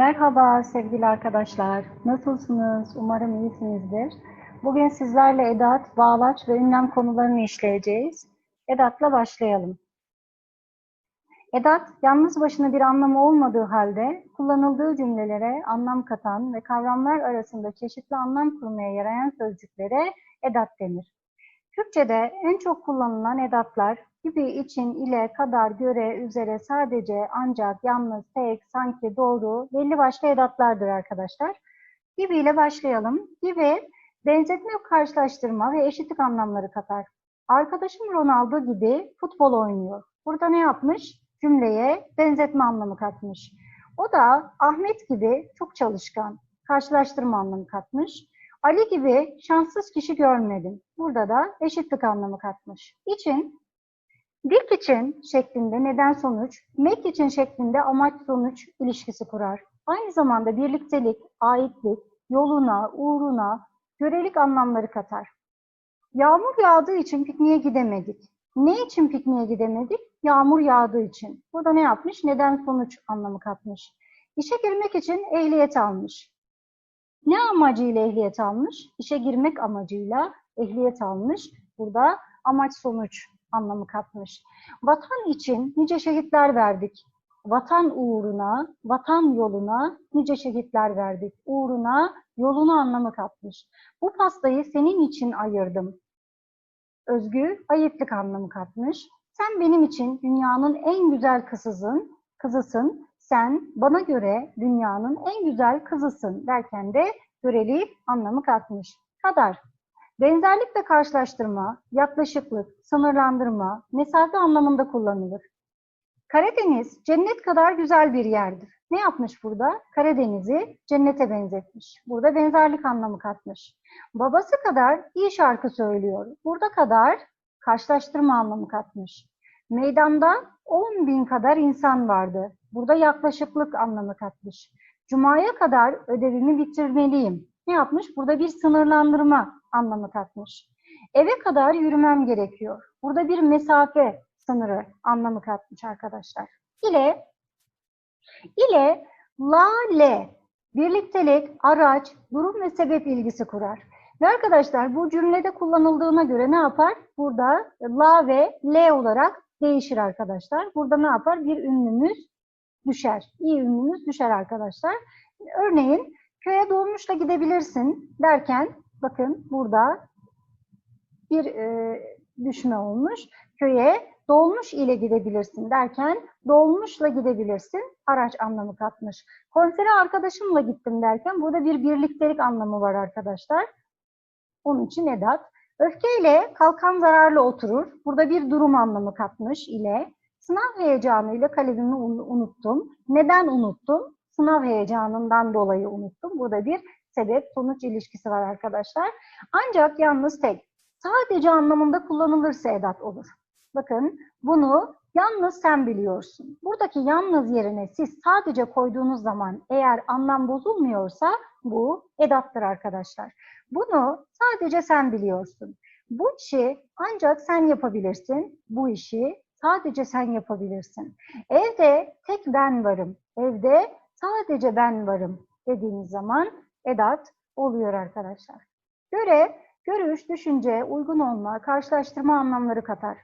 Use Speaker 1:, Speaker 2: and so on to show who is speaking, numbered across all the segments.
Speaker 1: Merhaba sevgili arkadaşlar. Nasılsınız? Umarım iyisinizdir. Bugün sizlerle edat, bağlaç ve ünlem konularını işleyeceğiz. Edatla başlayalım. Edat, yalnız başına bir anlamı olmadığı halde kullanıldığı cümlelere anlam katan ve kavramlar arasında çeşitli anlam kurmaya yarayan sözcüklere edat denir. Türkçe'de en çok kullanılan edatlar gibi, için, ile, kadar, göre, üzere, sadece, ancak, yalnız, tek, sanki, doğru, belli başlı edatlardır arkadaşlar. Gibi ile başlayalım. Gibi, benzetme, karşılaştırma ve eşitlik anlamları katar. Arkadaşım Ronaldo gibi futbol oynuyor. Burada ne yapmış? Cümleye benzetme anlamı katmış. O da Ahmet gibi çok çalışkan, karşılaştırma anlamı katmış. Ali gibi şanssız kişi görmedim. Burada da eşitlik anlamı katmış. İçin, dik için şeklinde neden sonuç, mek için şeklinde amaç sonuç ilişkisi kurar. Aynı zamanda birliktelik, aitlik, yoluna, uğruna, görelik anlamları katar. Yağmur yağdığı için pikniğe gidemedik. Ne için pikniğe gidemedik? Yağmur yağdığı için. Burada ne yapmış? Neden sonuç anlamı katmış. İşe girmek için ehliyet almış. Ne amacıyla ehliyet almış? İşe girmek amacıyla ehliyet almış. Burada amaç sonuç anlamı katmış. Vatan için nice şehitler verdik. Vatan uğruna, vatan yoluna nice şehitler verdik. Uğruna, yolunu anlamı katmış. Bu pastayı senin için ayırdım. Özgü, ayıplık anlamı katmış. Sen benim için dünyanın en güzel kızısın, kızısın. Sen bana göre dünyanın en güzel kızısın derken de göreli anlamı katmış. Kadar. Benzerlik ve karşılaştırma, yaklaşıklık, sınırlandırma, mesafe anlamında kullanılır. Karadeniz cennet kadar güzel bir yerdir. Ne yapmış burada? Karadeniz'i cennete benzetmiş. Burada benzerlik anlamı katmış. Babası kadar iyi şarkı söylüyor. Burada kadar karşılaştırma anlamı katmış. Meydanda 10 bin kadar insan vardı. Burada yaklaşıklık anlamı katmış. Cuma'ya kadar ödevimi bitirmeliyim. Ne yapmış? Burada bir sınırlandırma anlamı katmış. Eve kadar yürümem gerekiyor. Burada bir mesafe sınırı anlamı katmış arkadaşlar. İle, ile, la, le, birliktelik, araç, durum ve sebep ilgisi kurar. Ve arkadaşlar bu cümlede kullanıldığına göre ne yapar? Burada la ve le olarak değişir arkadaşlar. Burada ne yapar? Bir ünlümüz düşer. İyi ünlümüz düşer arkadaşlar. Örneğin köye dolmuşla gidebilirsin derken bakın burada bir e, düşme olmuş. Köye dolmuş ile gidebilirsin derken dolmuşla gidebilirsin araç anlamı katmış. Konsere arkadaşımla gittim derken burada bir birliktelik anlamı var arkadaşlar. Onun için edat. Öfkeyle kalkan zararlı oturur. Burada bir durum anlamı katmış ile. Sınav heyecanıyla kalemimi unuttum. Neden unuttum? Sınav heyecanından dolayı unuttum. Burada bir sebep-sonuç ilişkisi var arkadaşlar. Ancak yalnız tek. Sadece anlamında kullanılırsa edat olur. Bakın bunu yalnız sen biliyorsun. Buradaki yalnız yerine siz sadece koyduğunuz zaman eğer anlam bozulmuyorsa bu edattır arkadaşlar. Bunu sadece sen biliyorsun. Bu işi ancak sen yapabilirsin. Bu işi sadece sen yapabilirsin. Evde tek ben varım. Evde sadece ben varım dediğimiz zaman edat oluyor arkadaşlar. Göre, görüş, düşünce, uygun olma, karşılaştırma anlamları katar.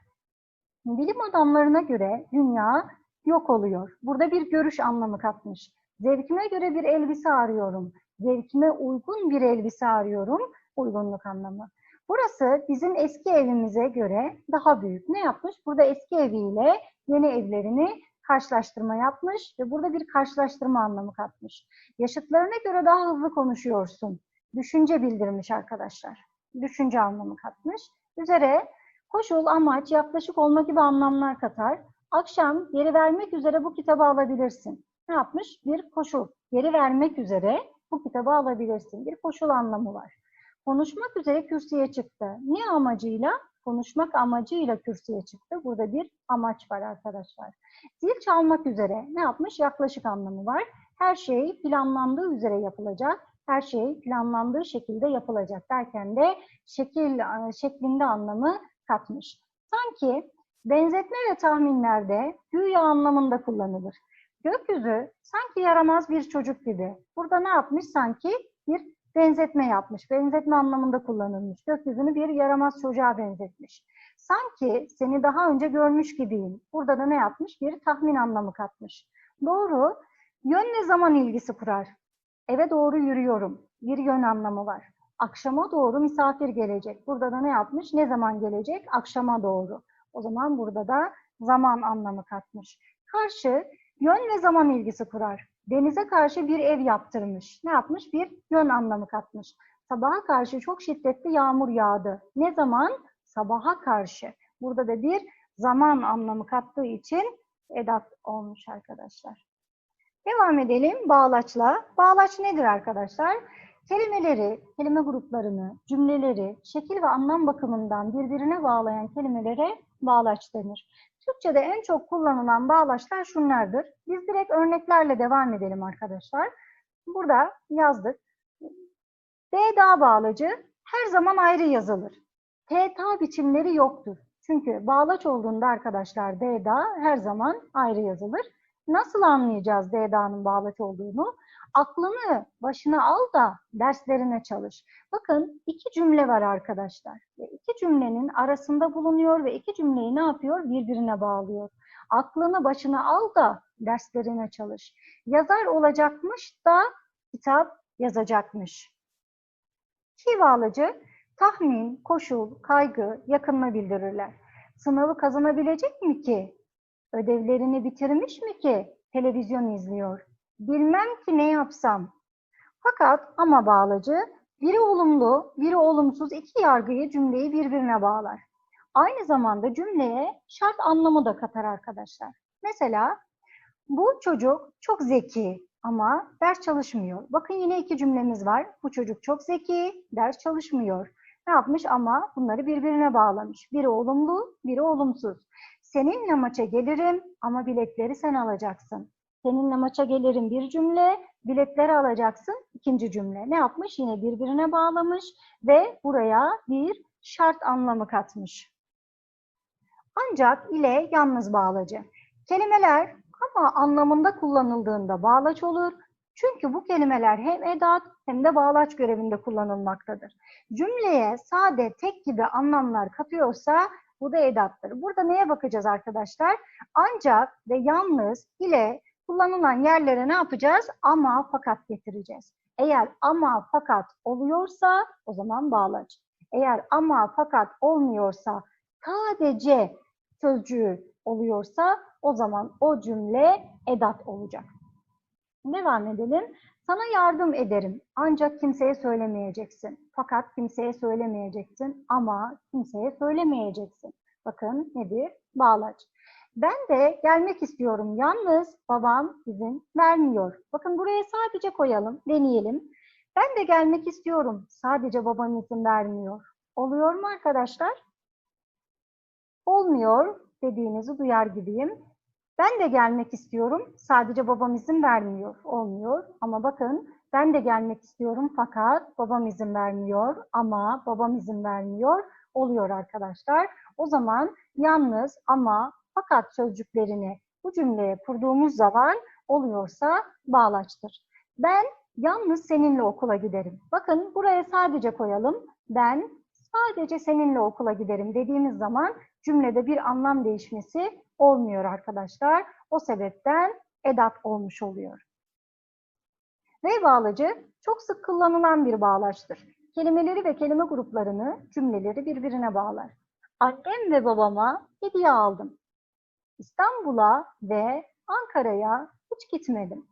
Speaker 1: Bilim adamlarına göre dünya yok oluyor. Burada bir görüş anlamı katmış. Zevkime göre bir elbise arıyorum. Zevkime uygun bir elbise arıyorum. Uygunluk anlamı. Burası bizim eski evimize göre daha büyük. Ne yapmış? Burada eski eviyle yeni evlerini karşılaştırma yapmış ve burada bir karşılaştırma anlamı katmış. Yaşıtlarına göre daha hızlı konuşuyorsun. Düşünce bildirmiş arkadaşlar. Düşünce anlamı katmış. Üzere koşul, amaç, yaklaşık olma gibi anlamlar katar. Akşam geri vermek üzere bu kitabı alabilirsin. Ne yapmış? Bir koşul. Geri vermek üzere bu kitabı alabilirsin. Bir koşul anlamı var. Konuşmak üzere kürsüye çıktı. Niye amacıyla? Konuşmak amacıyla kürsüye çıktı. Burada bir amaç var arkadaşlar. Zil çalmak üzere ne yapmış? Yaklaşık anlamı var. Her şey planlandığı üzere yapılacak. Her şey planlandığı şekilde yapılacak derken de şekil şeklinde anlamı katmış. Sanki benzetme ve tahminlerde güya anlamında kullanılır. Gökyüzü sanki yaramaz bir çocuk gibi. Burada ne yapmış? Sanki bir benzetme yapmış. Benzetme anlamında kullanılmış. Gökyüzünü bir yaramaz çocuğa benzetmiş. Sanki seni daha önce görmüş gibiyim. Burada da ne yapmış? Bir tahmin anlamı katmış. Doğru. Yön ve zaman ilgisi kurar. Eve doğru yürüyorum. Bir yön anlamı var. Akşama doğru misafir gelecek. Burada da ne yapmış? Ne zaman gelecek? Akşama doğru. O zaman burada da zaman anlamı katmış. Karşı yön ve zaman ilgisi kurar. Denize karşı bir ev yaptırmış. Ne yapmış? Bir yön anlamı katmış. Sabaha karşı çok şiddetli yağmur yağdı. Ne zaman? Sabaha karşı. Burada da bir zaman anlamı kattığı için edat olmuş arkadaşlar. Devam edelim bağlaçla. Bağlaç nedir arkadaşlar? Kelimeleri, kelime gruplarını, cümleleri, şekil ve anlam bakımından birbirine bağlayan kelimelere bağlaç denir. Türkçe'de en çok kullanılan bağlaçlar şunlardır. Biz direkt örneklerle devam edelim arkadaşlar. Burada yazdık. D-da bağlacı her zaman ayrı yazılır. T-ta biçimleri yoktur. Çünkü bağlaç olduğunda arkadaşlar D-da her zaman ayrı yazılır. Nasıl anlayacağız D-da'nın bağlaç olduğunu? Aklını başına al da derslerine çalış. Bakın iki cümle var arkadaşlar. Ve iki cümlenin arasında bulunuyor ve iki cümleyi ne yapıyor? Birbirine bağlıyor. Aklını başına al da derslerine çalış. Yazar olacakmış da kitap yazacakmış. Ki bağlacı tahmin, koşul, kaygı, yakınma bildirirler. Sınavı kazanabilecek mi ki? Ödevlerini bitirmiş mi ki? Televizyon izliyor. Bilmem ki ne yapsam. Fakat ama bağlacı biri olumlu, biri olumsuz iki yargıyı cümleyi birbirine bağlar. Aynı zamanda cümleye şart anlamı da katar arkadaşlar. Mesela bu çocuk çok zeki ama ders çalışmıyor. Bakın yine iki cümlemiz var. Bu çocuk çok zeki, ders çalışmıyor. Ne yapmış ama bunları birbirine bağlamış. Biri olumlu, biri olumsuz. Seninle maça gelirim ama biletleri sen alacaksın. Seninle maça gelirim bir cümle, biletleri alacaksın ikinci cümle. Ne yapmış? Yine birbirine bağlamış ve buraya bir şart anlamı katmış. Ancak ile yalnız bağlacı. Kelimeler ama anlamında kullanıldığında bağlaç olur. Çünkü bu kelimeler hem edat hem de bağlaç görevinde kullanılmaktadır. Cümleye sade, tek gibi anlamlar katıyorsa bu da edattır. Burada neye bakacağız arkadaşlar? Ancak ve yalnız ile kullanılan yerlere ne yapacağız? Ama fakat getireceğiz. Eğer ama fakat oluyorsa o zaman bağlaç. Eğer ama fakat olmuyorsa sadece sözcüğü oluyorsa o zaman o cümle edat olacak. Devam edelim. Sana yardım ederim ancak kimseye söylemeyeceksin. Fakat kimseye söylemeyeceksin ama kimseye söylemeyeceksin. Bakın nedir? Bağlaç. Ben de gelmek istiyorum yalnız babam izin vermiyor. Bakın buraya sadece koyalım, deneyelim. Ben de gelmek istiyorum sadece babam izin vermiyor. Oluyor mu arkadaşlar? Olmuyor dediğinizi duyar gibiyim. Ben de gelmek istiyorum. Sadece babam izin vermiyor. Olmuyor. Ama bakın ben de gelmek istiyorum fakat babam izin vermiyor. Ama babam izin vermiyor. Oluyor arkadaşlar. O zaman yalnız ama fakat sözcüklerini bu cümleye kurduğumuz zaman oluyorsa bağlaçtır. Ben yalnız seninle okula giderim. Bakın buraya sadece koyalım. Ben sadece seninle okula giderim dediğimiz zaman cümlede bir anlam değişmesi olmuyor arkadaşlar. O sebepten edat olmuş oluyor. Ve bağlacı çok sık kullanılan bir bağlaçtır. Kelimeleri ve kelime gruplarını, cümleleri birbirine bağlar. Annem ve babama hediye aldım. İstanbul'a ve Ankara'ya hiç gitmedim.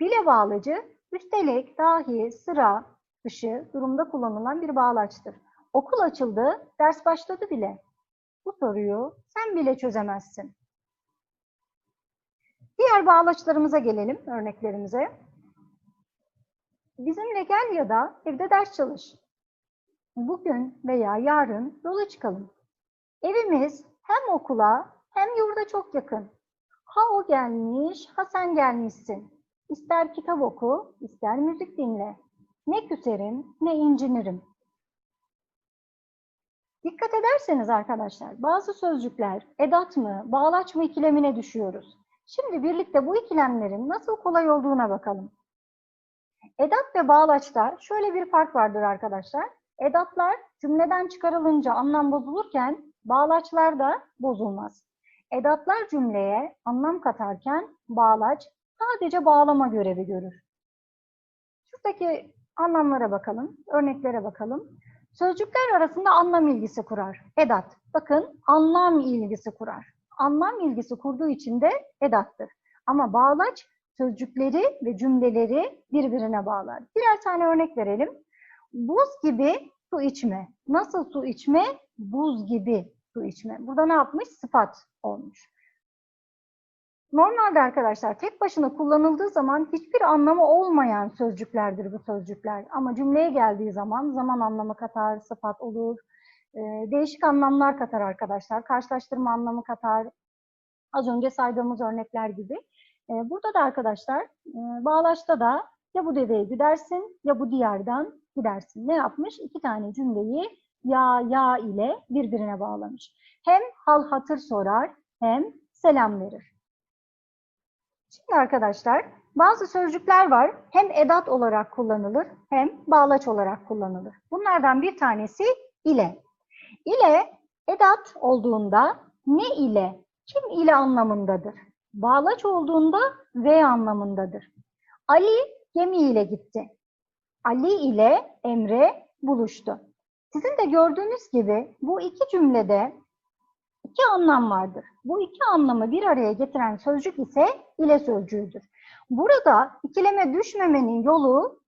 Speaker 1: Bile bağlacı, üstelik, dahi, sıra, dışı durumda kullanılan bir bağlaçtır. Okul açıldı, ders başladı bile. Bu soruyu sen bile çözemezsin. Diğer bağlaçlarımıza gelelim, örneklerimize. Bizimle gel ya da evde ders çalış. Bugün veya yarın yola çıkalım. Evimiz hem okula hem yurda çok yakın. Ha o gelmiş, ha sen gelmişsin. İster kitap oku, ister müzik dinle. Ne küserim, ne incinirim. Dikkat ederseniz arkadaşlar, bazı sözcükler edat mı, bağlaç mı ikilemine düşüyoruz. Şimdi birlikte bu ikilemlerin nasıl kolay olduğuna bakalım. Edat ve bağlaçta şöyle bir fark vardır arkadaşlar. Edatlar cümleden çıkarılınca anlam bozulurken bağlaçlar da bozulmaz. Edatlar cümleye anlam katarken bağlaç sadece bağlama görevi görür. Şuradaki anlamlara bakalım, örneklere bakalım. Sözcükler arasında anlam ilgisi kurar. Edat. Bakın anlam ilgisi kurar. Anlam ilgisi kurduğu için de edattır. Ama bağlaç sözcükleri ve cümleleri birbirine bağlar. Birer tane örnek verelim. Buz gibi su içme. Nasıl su içme? Buz gibi su içme. Burada ne yapmış? Sıfat olmuş. Normalde arkadaşlar tek başına kullanıldığı zaman hiçbir anlamı olmayan sözcüklerdir bu sözcükler. Ama cümleye geldiği zaman zaman anlamı katar, sıfat olur, e, değişik anlamlar katar arkadaşlar. Karşılaştırma anlamı katar. Az önce saydığımız örnekler gibi. E, burada da arkadaşlar e, bağlaçta da ya bu deveyi gidersin ya bu diyardan gidersin. Ne yapmış? İki tane cümleyi ya ya ile birbirine bağlamış. Hem hal hatır sorar hem selam verir. Şimdi arkadaşlar bazı sözcükler var. Hem edat olarak kullanılır hem bağlaç olarak kullanılır. Bunlardan bir tanesi ile. İle edat olduğunda ne ile, kim ile anlamındadır. Bağlaç olduğunda ve anlamındadır. Ali gemi ile gitti. Ali ile Emre buluştu. Sizin de gördüğünüz gibi bu iki cümlede iki anlam vardır. Bu iki anlamı bir araya getiren sözcük ise ile sözcüğüdür. Burada ikileme düşmemenin yolu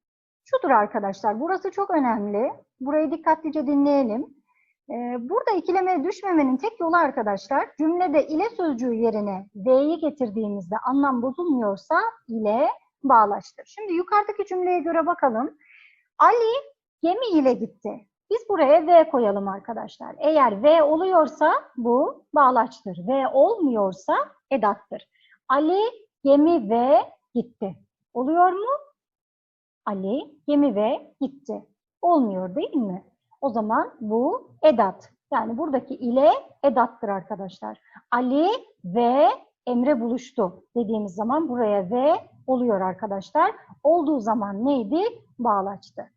Speaker 1: şudur arkadaşlar. Burası çok önemli. Burayı dikkatlice dinleyelim. Ee, burada ikileme düşmemenin tek yolu arkadaşlar cümlede ile sözcüğü yerine V'yi getirdiğimizde anlam bozulmuyorsa ile bağlaştır. Şimdi yukarıdaki cümleye göre bakalım. Ali gemi ile gitti. Biz buraya V koyalım arkadaşlar. Eğer V oluyorsa bu bağlaçtır. V olmuyorsa edattır. Ali gemi ve gitti. Oluyor mu? Ali gemi ve gitti. Olmuyor değil mi? O zaman bu edat. Yani buradaki ile edattır arkadaşlar. Ali ve Emre buluştu dediğimiz zaman buraya ve oluyor arkadaşlar. Olduğu zaman neydi? Bağlaçtı.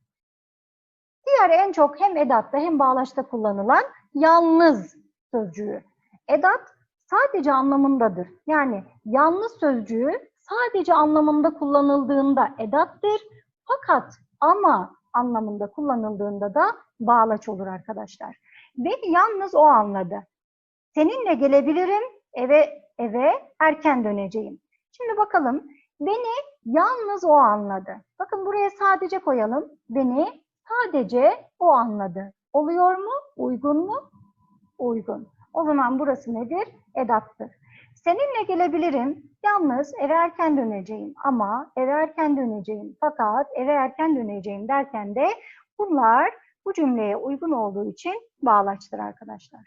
Speaker 1: Diğer en çok hem edatta hem bağlaçta kullanılan yalnız sözcüğü. Edat sadece anlamındadır. Yani yalnız sözcüğü sadece anlamında kullanıldığında edattır. Fakat ama anlamında kullanıldığında da bağlaç olur arkadaşlar. Beni yalnız o anladı. Seninle gelebilirim, eve eve erken döneceğim. Şimdi bakalım beni yalnız o anladı. Bakın buraya sadece koyalım. Beni sadece o anladı. Oluyor mu? Uygun mu? Uygun. O zaman burası nedir? Edattır. Seninle gelebilirim. Yalnız eve erken döneceğim. Ama eve erken döneceğim. Fakat eve erken döneceğim derken de bunlar bu cümleye uygun olduğu için bağlaçtır arkadaşlar.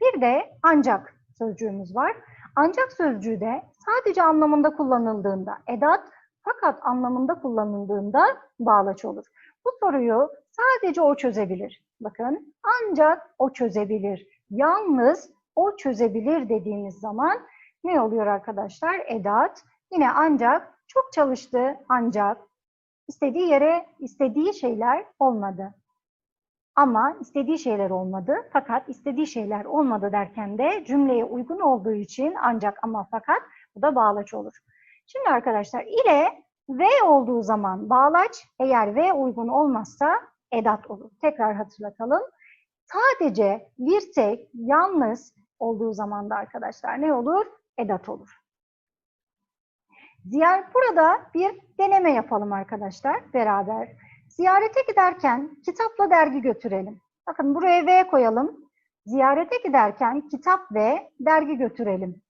Speaker 1: Bir de ancak sözcüğümüz var. Ancak sözcüğü de sadece anlamında kullanıldığında edat fakat anlamında kullanıldığında bağlaç olur. Bu soruyu sadece o çözebilir. Bakın ancak o çözebilir. Yalnız o çözebilir dediğimiz zaman ne oluyor arkadaşlar? Edat. Yine ancak çok çalıştı ancak istediği yere istediği şeyler olmadı. Ama istediği şeyler olmadı. Fakat istediği şeyler olmadı derken de cümleye uygun olduğu için ancak ama fakat bu da bağlaç olur. Şimdi arkadaşlar ile V olduğu zaman bağlaç, eğer V uygun olmazsa edat olur. Tekrar hatırlatalım. Sadece bir tek yalnız olduğu zaman da arkadaşlar ne olur? Edat olur. Diğer burada bir deneme yapalım arkadaşlar beraber. Ziyarete giderken kitapla dergi götürelim. Bakın buraya V koyalım. Ziyarete giderken kitap ve dergi götürelim.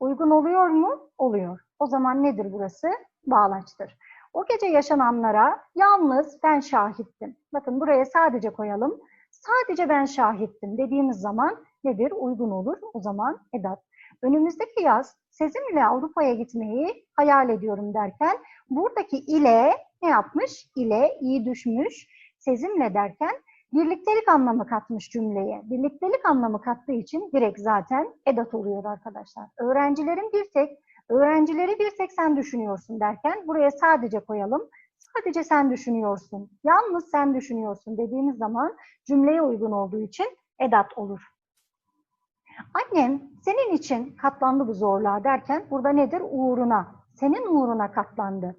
Speaker 1: Uygun oluyor mu? Oluyor. O zaman nedir burası? Bağlaçtır. O gece yaşananlara yalnız ben şahittim. Bakın buraya sadece koyalım. Sadece ben şahittim dediğimiz zaman nedir? Uygun olur. O zaman edat. Önümüzdeki yaz Sezim ile Avrupa'ya gitmeyi hayal ediyorum derken buradaki ile ne yapmış? İle iyi düşmüş. Sezimle derken birliktelik anlamı katmış cümleye. Birliktelik anlamı kattığı için direkt zaten edat oluyor arkadaşlar. Öğrencilerin bir tek öğrencileri bir tek sen düşünüyorsun derken buraya sadece koyalım. Sadece sen düşünüyorsun, yalnız sen düşünüyorsun dediğimiz zaman cümleye uygun olduğu için edat olur. Annem senin için katlandı bu zorluğa derken burada nedir? Uğruna, senin uğruna katlandı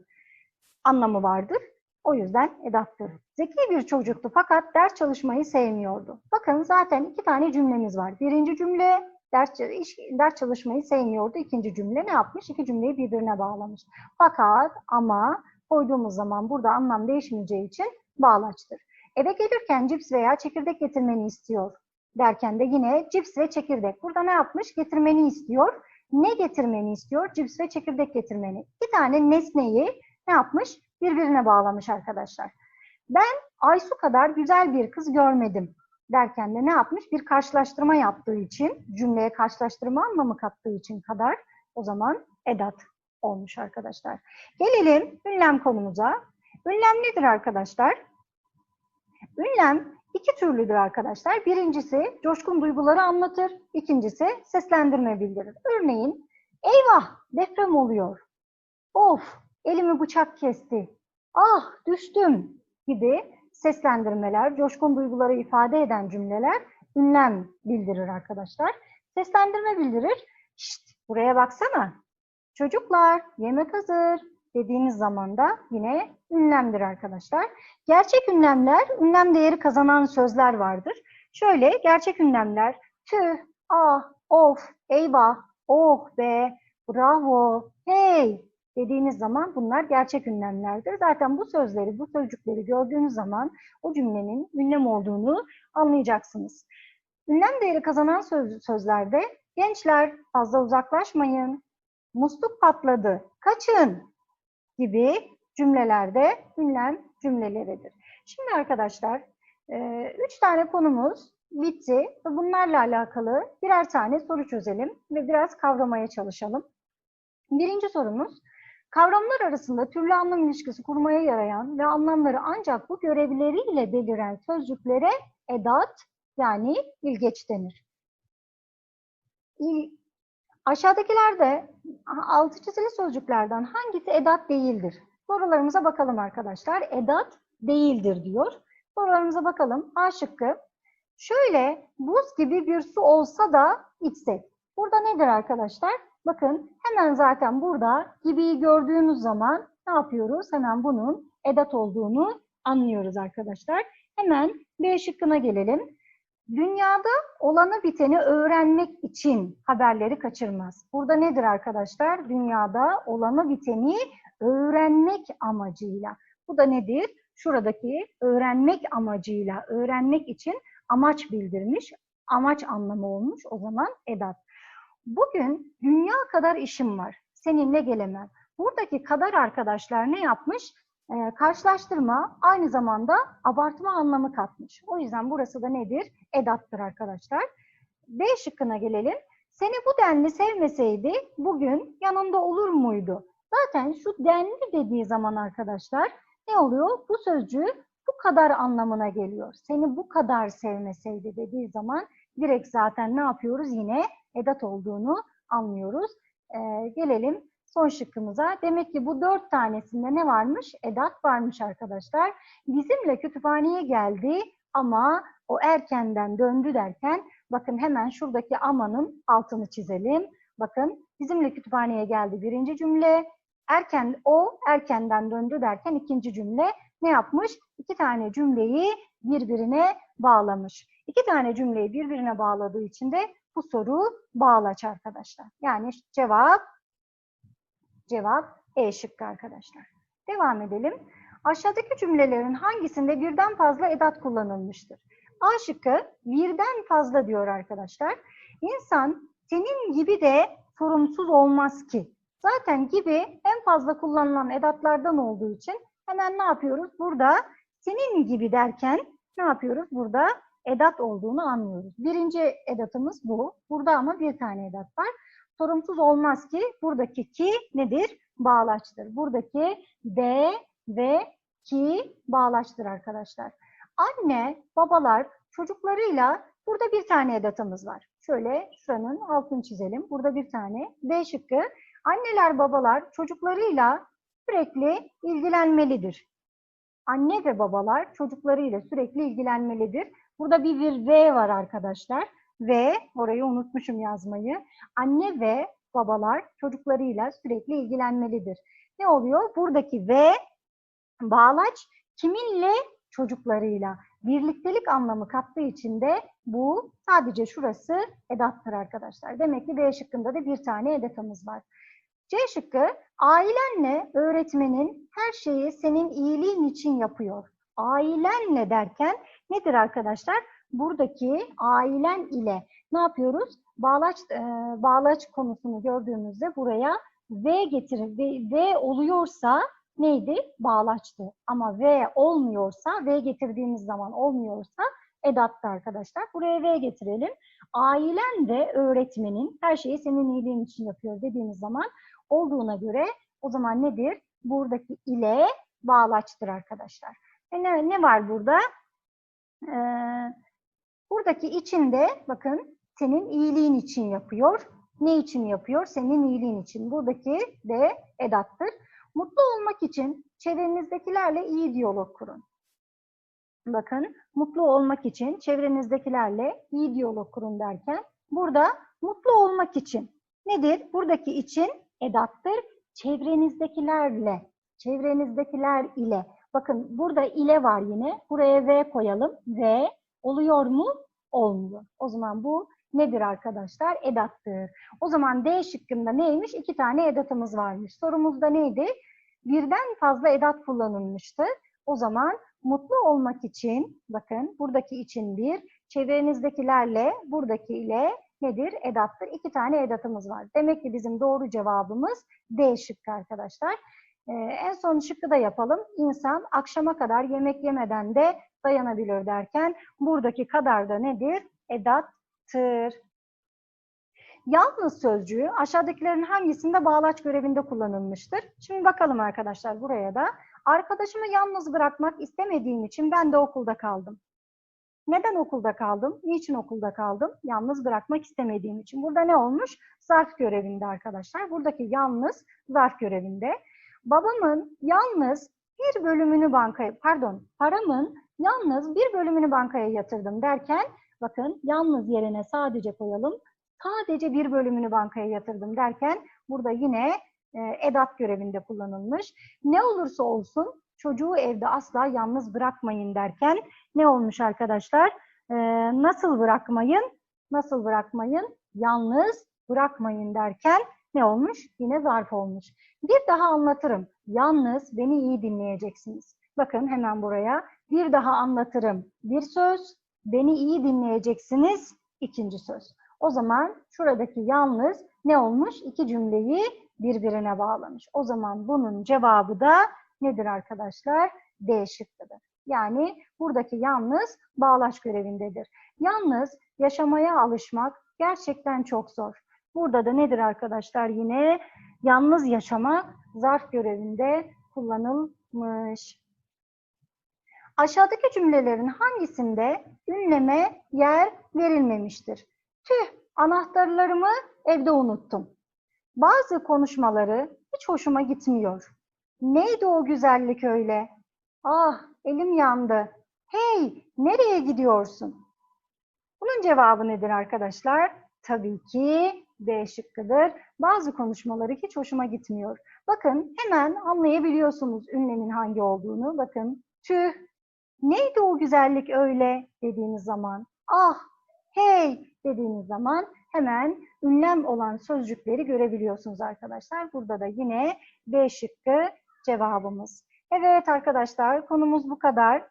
Speaker 1: anlamı vardır. O yüzden edattır. Zeki bir çocuktu fakat ders çalışmayı sevmiyordu. Bakın zaten iki tane cümlemiz var. Birinci cümle ders, iş, ders çalışmayı sevmiyordu. İkinci cümle ne yapmış? İki cümleyi birbirine bağlamış. Fakat ama koyduğumuz zaman burada anlam değişmeyeceği için bağlaçtır. Eve gelirken cips veya çekirdek getirmeni istiyor derken de yine cips ve çekirdek. Burada ne yapmış? Getirmeni istiyor. Ne getirmeni istiyor? Cips ve çekirdek getirmeni. İki tane nesneyi ne yapmış? Birbirine bağlamış arkadaşlar. Ben Aysu kadar güzel bir kız görmedim derken de ne yapmış? Bir karşılaştırma yaptığı için, cümleye karşılaştırma anlamı kattığı için kadar o zaman edat olmuş arkadaşlar. Gelelim ünlem konumuza. Ünlem nedir arkadaşlar? Ünlem iki türlüdür arkadaşlar. Birincisi coşkun duyguları anlatır. İkincisi seslendirme bildirir. Örneğin eyvah deprem oluyor. Of elimi bıçak kesti. Ah düştüm gibi seslendirmeler, coşkun duyguları ifade eden cümleler ünlem bildirir arkadaşlar. Seslendirme bildirir. Şşt buraya baksana. Çocuklar yemek hazır dediğimiz zaman da yine ünlemdir arkadaşlar. Gerçek ünlemler, ünlem değeri kazanan sözler vardır. Şöyle gerçek ünlemler tüh, ah, of, eyvah, oh be, bravo, hey dediğiniz zaman bunlar gerçek ünlemlerdir. Zaten bu sözleri, bu sözcükleri gördüğünüz zaman o cümlenin ünlem olduğunu anlayacaksınız. Ünlem değeri kazanan söz, sözlerde gençler fazla uzaklaşmayın, musluk patladı, kaçın gibi cümlelerde ünlem cümleleridir. Şimdi arkadaşlar, üç tane konumuz bitti ve bunlarla alakalı birer tane soru çözelim ve biraz kavramaya çalışalım. Birinci sorumuz, kavramlar arasında türlü anlam ilişkisi kurmaya yarayan ve anlamları ancak bu görevleriyle beliren sözcüklere edat yani ilgeç denir. İl, aşağıdakilerde altı çizili sözcüklerden hangisi edat değildir? Sorularımıza bakalım arkadaşlar. Edat değildir diyor. Sorularımıza bakalım. A şıkkı. Şöyle buz gibi bir su olsa da içsek. Burada nedir arkadaşlar? Bakın hemen zaten burada gibiyi gördüğümüz zaman ne yapıyoruz? Hemen bunun edat olduğunu anlıyoruz arkadaşlar. Hemen B şıkkına gelelim. Dünyada olanı biteni öğrenmek için haberleri kaçırmaz. Burada nedir arkadaşlar? Dünyada olanı biteni öğrenmek amacıyla. Bu da nedir? Şuradaki öğrenmek amacıyla, öğrenmek için amaç bildirmiş, amaç anlamı olmuş o zaman edat. Bugün dünya kadar işim var, seninle gelemem. Buradaki kadar arkadaşlar ne yapmış? Ee, karşılaştırma aynı zamanda abartma anlamı katmış. O yüzden burası da nedir? Edattır arkadaşlar. B şıkkına gelelim. Seni bu denli sevmeseydi bugün yanında olur muydu? Zaten şu denli dediği zaman arkadaşlar ne oluyor? Bu sözcüğü bu kadar anlamına geliyor. Seni bu kadar sevmeseydi dediği zaman direkt zaten ne yapıyoruz? Yine edat olduğunu anlıyoruz. Ee, gelelim son şıkkımıza. Demek ki bu dört tanesinde ne varmış? Edat varmış arkadaşlar. Bizimle kütüphaneye geldi ama o erkenden döndü derken bakın hemen şuradaki amanın altını çizelim. Bakın bizimle kütüphaneye geldi birinci cümle. Erken o erkenden döndü derken ikinci cümle ne yapmış? İki tane cümleyi birbirine bağlamış. İki tane cümleyi birbirine bağladığı için de bu soru bağlaç arkadaşlar. Yani cevap cevap E şıkkı arkadaşlar. Devam edelim. Aşağıdaki cümlelerin hangisinde birden fazla edat kullanılmıştır? A şıkkı birden fazla diyor arkadaşlar. İnsan senin gibi de sorumsuz olmaz ki. Zaten gibi en fazla kullanılan edatlardan olduğu için hemen ne yapıyoruz? Burada senin gibi derken ne yapıyoruz? Burada edat olduğunu anlıyoruz. Birinci edatımız bu. Burada ama bir tane edat var. Sorumsuz olmaz ki buradaki ki nedir? Bağlaçtır. Buradaki de ve ki bağlaçtır arkadaşlar. Anne, babalar çocuklarıyla burada bir tane edatımız var. Şöyle şuranın altını çizelim. Burada bir tane. B şıkkı. Anneler babalar çocuklarıyla sürekli ilgilenmelidir. Anne ve babalar çocuklarıyla sürekli ilgilenmelidir. Burada bir, bir V var arkadaşlar. V, orayı unutmuşum yazmayı. Anne ve babalar çocuklarıyla sürekli ilgilenmelidir. Ne oluyor? Buradaki V bağlaç kiminle? Çocuklarıyla. Birliktelik anlamı kattığı için de bu sadece şurası edattır arkadaşlar. Demek ki B şıkkında da bir tane edatımız var. C şıkkı ailenle öğretmenin her şeyi senin iyiliğin için yapıyor. Ailenle derken nedir arkadaşlar? Buradaki ailen ile ne yapıyoruz? Bağlaç e, bağlaç konusunu gördüğümüzde buraya V getirir. V, v oluyorsa neydi? Bağlaçtı. Ama V olmuyorsa, V getirdiğimiz zaman olmuyorsa edattı arkadaşlar. Buraya V getirelim. Ailen ve öğretmenin her şeyi senin iyiliğin için yapıyor dediğimiz zaman olduğuna göre o zaman nedir? Buradaki ile bağlaçtır arkadaşlar. E ne, ne var burada? Ee, buradaki içinde bakın senin iyiliğin için yapıyor. Ne için yapıyor? Senin iyiliğin için. Buradaki de edattır. Mutlu olmak için çevrenizdekilerle iyi diyalog kurun. Bakın mutlu olmak için çevrenizdekilerle iyi diyalog kurun derken burada mutlu olmak için nedir? Buradaki için edattır. Çevrenizdekilerle, çevrenizdekiler ile. Bakın burada ile var yine. Buraya V koyalım. V oluyor mu? Olmuyor. O zaman bu nedir arkadaşlar? Edattır. O zaman D şıkkında neymiş? İki tane edatımız varmış. Sorumuzda neydi? Birden fazla edat kullanılmıştı. O zaman mutlu olmak için, bakın buradaki için bir, çevrenizdekilerle, buradaki ile nedir? Edattır. İki tane edatımız var. Demek ki bizim doğru cevabımız D şıkkı arkadaşlar. Ee, en son şıkkı da yapalım. İnsan akşama kadar yemek yemeden de dayanabilir derken buradaki kadar da nedir? Edattır. Yalnız sözcüğü aşağıdakilerin hangisinde bağlaç görevinde kullanılmıştır? Şimdi bakalım arkadaşlar buraya da. Arkadaşımı yalnız bırakmak istemediğim için ben de okulda kaldım. Neden okulda kaldım? Niçin okulda kaldım? Yalnız bırakmak istemediğim için. Burada ne olmuş? Zarf görevinde arkadaşlar. Buradaki yalnız zarf görevinde. Babamın yalnız bir bölümünü bankaya, pardon, paramın yalnız bir bölümünü bankaya yatırdım derken, bakın yalnız yerine sadece koyalım. Sadece bir bölümünü bankaya yatırdım derken, burada yine e, edat görevinde kullanılmış. Ne olursa olsun çocuğu evde asla yalnız bırakmayın derken ne olmuş arkadaşlar? Ee, nasıl bırakmayın? Nasıl bırakmayın? Yalnız bırakmayın derken ne olmuş? Yine zarf olmuş. Bir daha anlatırım. Yalnız beni iyi dinleyeceksiniz. Bakın hemen buraya. Bir daha anlatırım. Bir söz. Beni iyi dinleyeceksiniz. İkinci söz. O zaman şuradaki yalnız ne olmuş? İki cümleyi birbirine bağlamış. O zaman bunun cevabı da nedir arkadaşlar? D şıkkıdır. Yani buradaki yalnız bağlaç görevindedir. Yalnız yaşamaya alışmak gerçekten çok zor. Burada da nedir arkadaşlar? Yine yalnız yaşamak zarf görevinde kullanılmış. Aşağıdaki cümlelerin hangisinde ünleme yer verilmemiştir? Tüh, anahtarlarımı evde unuttum. Bazı konuşmaları hiç hoşuma gitmiyor. Neydi o güzellik öyle? Ah, elim yandı. Hey, nereye gidiyorsun? Bunun cevabı nedir arkadaşlar? Tabii ki B şıkkıdır. Bazı konuşmaları hiç hoşuma gitmiyor. Bakın hemen anlayabiliyorsunuz ünlemin hangi olduğunu. Bakın tüh, neydi o güzellik öyle dediğiniz zaman. Ah, hey dediğiniz zaman hemen ünlem olan sözcükleri görebiliyorsunuz arkadaşlar. Burada da yine B şıkkı cevabımız. Evet arkadaşlar konumuz bu kadar.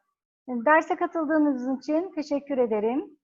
Speaker 1: Derse katıldığınız için teşekkür ederim.